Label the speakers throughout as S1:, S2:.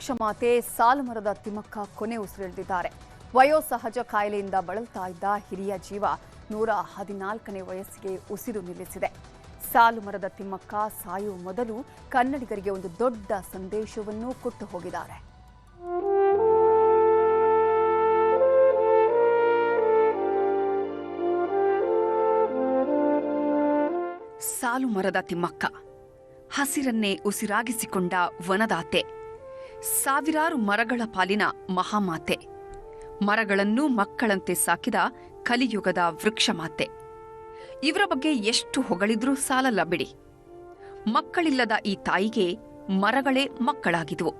S1: ವೃಕ್ಷಮಾತೆ ಸಾಲುಮರದ ತಿಮ್ಮಕ್ಕ ಕೊನೆ ಉಸಿರೆಳೆದಿದ್ದಾರೆ. ವಯೋಸಹಜ ಕಾಯಿಲೆಯಿಂದ ಬಳಲ್ತಾ ಇದ್ದ ಹಿರಿಯ ಜೀವ ನೂರ ಹದಿನಾಲ್ಕನೇ ವಯಸ್ಸಿಗೆ ಉಸಿರು ನಿಲ್ಲಿಸಿದೆ. ಸಾಲುಮರದ ತಿಮ್ಮಕ್ಕ ಸಾಯುವ ಮೊದಲು ಕನ್ನಡಿಗರಿಗೆ ಒಂದು ದೊಡ್ಡ ಸಂದೇಶವನ್ನು ಕೊಟ್ಟು ಹೋಗಿದ್ದಾರೆ. ಸಾಲು ಮರದ ತಿಮ್ಮಕ್ಕ ಹಸಿರನ್ನೇ ಉಸಿರಾಗಿಸಿಕೊಂಡ ವನದಾತೆ. ಸಾವಿರಾರು ಮರಗಳ ಪಾಲಿನ ಮಹಾಮಾತೆ. ಮರಗಳನ್ನು ಮಕ್ಕಳಂತೆ ಸಾಕಿದ ಕಲಿಯುಗದ ವೃಕ್ಷಮಾತೆ. ಇವರ ಬಗ್ಗೆ ಎಷ್ಟು ಹೊಗಳಿದ್ರೂ ಸಾಲಲ್ಲ ಬಿಡಿ. ಮಕ್ಕಳಿಲ್ಲದ ಈ ತಾಯಿಗೆ ಮರಗಳೇ ಮಕ್ಕಳಾಗಿದ್ವು.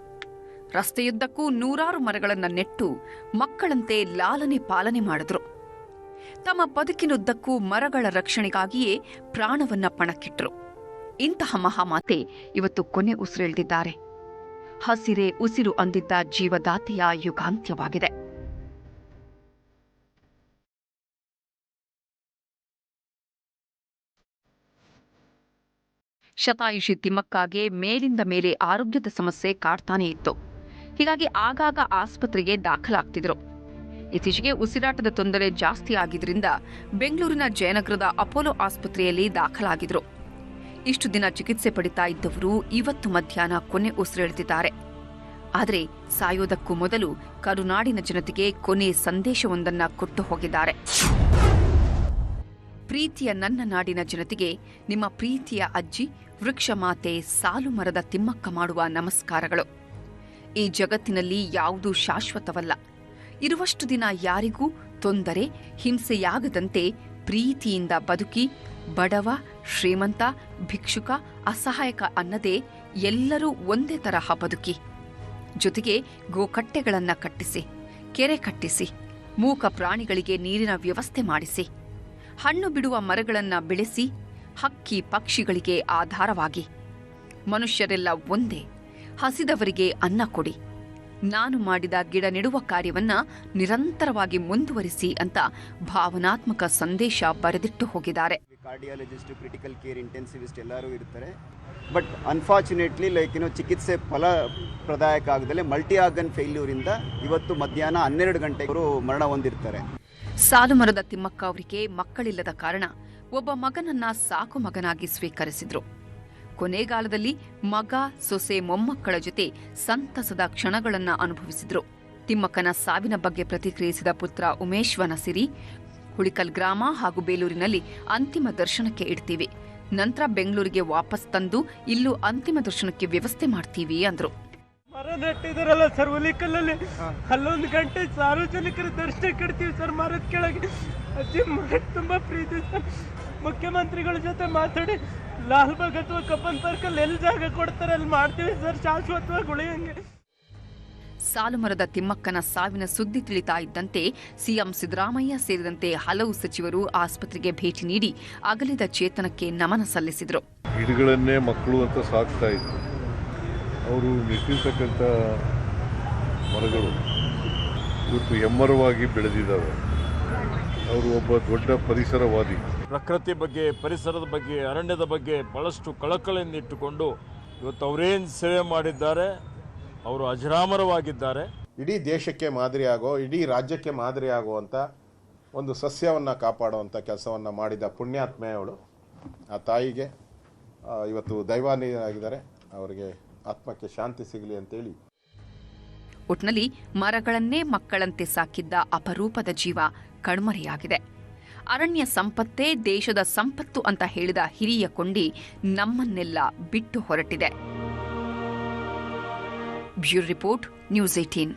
S1: ರಸ್ತೆಯುದ್ದಕ್ಕೂ ನೂರಾರು ಮರಗಳನ್ನು ನೆಟ್ಟು ಮಕ್ಕಳಂತೆ ಲಾಲನೆ ಪಾಲನೆ ಮಾಡಿದ್ರು. ತಮ್ಮ ಬದುಕಿನುದ್ದಕ್ಕೂ ಮರಗಳ ರಕ್ಷಣೆಗಾಗಿಯೇ ಪ್ರಾಣವನ್ನ ಪಣಕ್ಕಿಟ್ರು. ಇಂತಹ ಮಹಾಮಾತೆ ಇವತ್ತು ಕೊನೆ ಉಸಿರೆಳೆದಿದ್ದಾರೆ. ಹಸಿರೇ ಉಸಿರು ಅಂದಿದ್ದ ಜೀವದಾತೆಯ ಯುಗಾಂತ್ಯವಾಗಿದೆ. ಶತಾಯುಷಿ ತಿಮ್ಮಕ್ಕಾಗೆ ಮೇಲಿಂದ ಮೇಲೆ ಆರೋಗ್ಯದ ಸಮಸ್ಯೆ ಕಾಡ್ತಾನೇ ಇತ್ತು. ಹೀಗಾಗಿ ಆಗಾಗ ಆಸ್ಪತ್ರೆಗೆ ದಾಖಲಾಗ್ತಿದ್ರು. ಇತ್ತೀಚೆಗೆ ಉಸಿರಾಟದ ತೊಂದರೆ ಜಾಸ್ತಿ ಆಗಿದ್ರಿಂದ ಬೆಂಗಳೂರಿನ ಜಯನಗರದ ಅಪೋಲೋ ಆಸ್ಪತ್ರೆಯಲ್ಲಿ ದಾಖಲಾಗಿದ್ರು. ಇಷ್ಟು ದಿನ ಚಿಕಿತ್ಸೆ ಪಡಿತಾ ಇದ್ದವರು ಇವತ್ತು ಮಧ್ಯಾಹ್ನ ಕೊನೆ ಉಸಿರೆಳೆದಿದ್ದಾರೆ ಆದರೆ ಸಾಯೋದಕ್ಕೂ ಮೊದಲು ಕರುನಾಡಿನ ಜನತೆಗೆ ಕೊನೆ ಸಂದೇಶವೊಂದನ್ನು ಕೊಟ್ಟು ಹೋಗಿದ್ದಾರೆ. ಪ್ರೀತಿಯ ನನ್ನ ನಾಡಿನ ಜನತೆಗೆ ನಿಮ್ಮ ಪ್ರೀತಿಯ ಅಜ್ಜಿ ವೃಕ್ಷಮಾತೆ ಸಾಲು ಮರದ ತಿಮ್ಮಕ್ಕ ಮಾಡುವ ನಮಸ್ಕಾರಗಳು. ಈ ಜಗತ್ತಿನಲ್ಲಿ ಯಾವುದೂ ಶಾಶ್ವತವಲ್ಲ. ಇರುವಷ್ಟು ದಿನ ಯಾರಿಗೂ ತೊಂದರೆ, ಹಿಂಸೆಯಾಗದಂತೆ ಪ್ರೀತಿಯಿಂದ ಬದುಕಿ ಬಡವ, ಶ್ರೀಮಂತ, ಭಿಕ್ಷುಕ, ಅಸಹಾಯಕ ಅನ್ನದೇ ಎಲ್ಲರೂ ಒಂದೇ ತರಹ ಬದುಕಿ. ಜೊತೆಗೆ ಗೋಕಟ್ಟೆಗಳನ್ನು ಕಟ್ಟಿಸಿ, ಕೆರೆ ಕಟ್ಟಿಸಿ, ಮೂಕ ಪ್ರಾಣಿಗಳಿಗೆ ನೀರಿನ ವ್ಯವಸ್ಥೆ ಮಾಡಿಸಿ, ಹಣ್ಣು ಬಿಡುವ ಮರಗಳನ್ನು ಬೆಳೆಸಿ, ಹಕ್ಕಿ ಪಕ್ಷಿಗಳಿಗೆ ಆಧಾರವಾಗಿ. ಮನುಷ್ಯರೆಲ್ಲ ಒಂದೇ, ಹಸಿದವರಿಗೆ ಅನ್ನ ಕೊಡಿ. ನಾನು ಮಾಡಿದ ಗಿಡ ನೆಡುವ ಕಾರ್ಯವನ್ನ ನಿರಂತರವಾಗಿ ಮುಂದುವರಿಸಿ ಅಂತ ಭಾವನಾತ್ಮಕ ಸಂದೇಶ ಬರೆದಿಟ್ಟು ಹೋಗಿದ್ದಾರೆ.
S2: ಕಾರ್ಡಿಯಾಲಜಿಸ್ಟ್ ಕ್ರಿಟಿಕಲ್ ಕೇರ್ ಇಂಟೆನ್ಸಿವಿಸ್ಟ್ ಎಲ್ಲರೂ ಇರ್ತಾರೆ. ಬಟ್ ಅನ್ಫಾರ್ಚುನೇಟ್ಲಿ ಲೈಕ್ ಏನೋ ಚಿಕಿತ್ಸೆ ಫಲಪ್ರದಾಯಕ ಆಗದಲ್ಲೇ ಮಲ್ಟಿ ಆರ್ಗನ್ ಫೇಲ್ಯೂರಿಂದ ಇವತ್ತು ಮಧ್ಯಾಹ್ನ ಹನ್ನೆರಡು ಗಂಟೆಗೆ ಅವರು ಮರಣ ಹೊಂದಿರ್ತಾರೆ.
S1: ಸಾಲು ಮರದ ತಿಮ್ಮಕ್ಕ ಅವರಿಗೆ ಮಕ್ಕಳಿಲ್ಲದ ಕಾರಣ ಒಬ್ಬ ಮಗನನ್ನ ಸಾಕು ಮಗನಾಗಿ ಸ್ವೀಕರಿಸಿದ್ರು. ಕೊನೆಗಾಲದಲ್ಲಿ ಮಗ ಸೊಸೆ ಮೊಮ್ಮಕ್ಕಳ ಜೊತೆ ಸಂತಸದ ಕ್ಷಣಗಳನ್ನು ಅನುಭವಿಸಿದ್ರು. ತಿಮ್ಮಕ್ಕನ ಸಾವಿನ ಬಗ್ಗೆ ಪ್ರತಿಕ್ರಿಯಿಸಿದ ಪುತ್ರ ಉಮೇಶ್ ಸಿರಿ, ಹುಳಿಕಲ್ ಗ್ರಾಮ ಹಾಗೂ ಬೇಲೂರಿನಲ್ಲಿ ಅಂತಿಮ ದರ್ಶನಕ್ಕೆ ಇಡ್ತೀವಿ. ನಂತರ ಬೆಂಗಳೂರಿಗೆ ವಾಪಸ್ ತಂದು ಇಲ್ಲೂ ಅಂತಿಮ ದರ್ಶನಕ್ಕೆ ವ್ಯವಸ್ಥೆ ಮಾಡ್ತೀವಿ ಅಂದ್ರು.
S3: ಮರ ನೆಟ್ಟಿದಾರಲ್ಲ ಸರ್, ಹುಲಿಕಲ್ಲಲ್ಲಿ ಅಲ್ಲೊಂದು ಗಂಟೆ ಸಾರ್ವಜನಿಕರ ದರ್ಶನ ಕೊಡ್ತೀವಿ ಸರ್, ಮರದ ಕೆಳಗೆ. ಅಜ್ಜಿ ತುಂಬಾ ಪ್ರೀತಿ ಸರ್. ಮುಖ್ಯಮಂತ್ರಿಗಳ ಜೊತೆ ಮಾತಾಡಿ ಲಾಲ್ಬಾಗ್ ಅಥವಾ ಕಬ್ಬನ್ ಪಾರ್ಕಲ್ಲಿ ಎಲ್ಲಿ ಜಾಗ ಕೊಡ್ತಾರೆ ಅಲ್ಲಿ ಮಾಡ್ತೀವಿ ಸರ್. ಶಾಶ್ವತವಾಗಿ ಉಳಿಯಂಗೆ.
S1: ಸಾಲುಮರದ ತಿಮ್ಮಕ್ಕನ ಸಾವಿನ ಸುದ್ದಿ ತಿಳಿತಾ ಇದ್ದಂತೆ ಸಿಎಂ ಸಿದ್ದರಾಮಯ್ಯ ಸೇರಿದಂತೆ ಹಲವು ಸಚಿವರು ಆಸ್ಪತ್ರೆಗೆ ಭೇಟಿ ನೀಡಿ ಅಗಲಿದ ಚೇತನಕ್ಕೆ ನಮನ ಸಲ್ಲಿಸಿದರು.
S4: ಗಿಡಗಳನ್ನೇ ಮಕ್ಕಳು ಅಂತ ಸಾಕ್ತಾ ಇದ್ರು. ಅವರು ನೆಟ್ಟಿರ್ತಕ್ಕಂಥ ಮರಗಳು ಇವತ್ತು ಹೆಮ್ಮರವಾಗಿ ಬೆಳೆದಿದ್ದಾವೆ. ಅವರು ಒಬ್ಬ ದೊಡ್ಡ ಪರಿಸರವಾದಿ.
S5: ಪ್ರಕೃತಿ ಬಗ್ಗೆ ಪರಿಸರದ ಬಗ್ಗೆ ಅರಣ್ಯದ ಬಗ್ಗೆ ಭಾಳಷ್ಟು ಕಳಕಳಿಯಿಂದ ಇಟ್ಟುಕೊಂಡು ಇವತ್ತು ಅವರೇನು ಸೇವೆ ಮಾಡಿದ್ದಾರೆ ಅವರು ಅಜರಾಮರವಾಗಿದ್ದಾರೆ.
S6: ಇಡೀ ದೇಶಕ್ಕೆ ಮಾದರಿಯಾಗೋ ಇಡೀ ರಾಜ್ಯಕ್ಕೆ ಮಾದರಿಯಾಗುವಂಥ ಒಂದು ಸಸ್ಯವನ್ನು ಕಾಪಾಡುವಂಥ ಕೆಲಸವನ್ನು ಮಾಡಿದ ಪುಣ್ಯಾತ್ಮೆಯವಳು. ಆ ತಾಯಿಗೆ ಇವತ್ತು ದೈವಾನಿಯಾಗಿದ್ದಾರೆ. ಅವರಿಗೆ ಆತ್ಮಕ್ಕೆ ಶಾಂತಿ ಸಿಗಲಿ ಅಂತೇಳಿ.
S1: ಒಟ್ನಲ್ಲಿ ಮರಗಳನ್ನೇ ಮಕ್ಕಳಂತೆ ಸಾಕಿದ್ದ ಅಪರೂಪದ ಜೀವ ಕಣ್ಮರೆಯಾಗಿದೆ. ಅರಣ್ಯ ಸಂಪತ್ತೇ ದೇಶದ ಸಂಪತ್ತು ಅಂತ ಹೇಳಿದ ಹಿರಿಯ ಕೊಂಡಿ ನಮ್ಮನ್ನೆಲ್ಲ ಬಿಟ್ಟು ಹೊರಟಿದೆ. Bureau report, news eighteen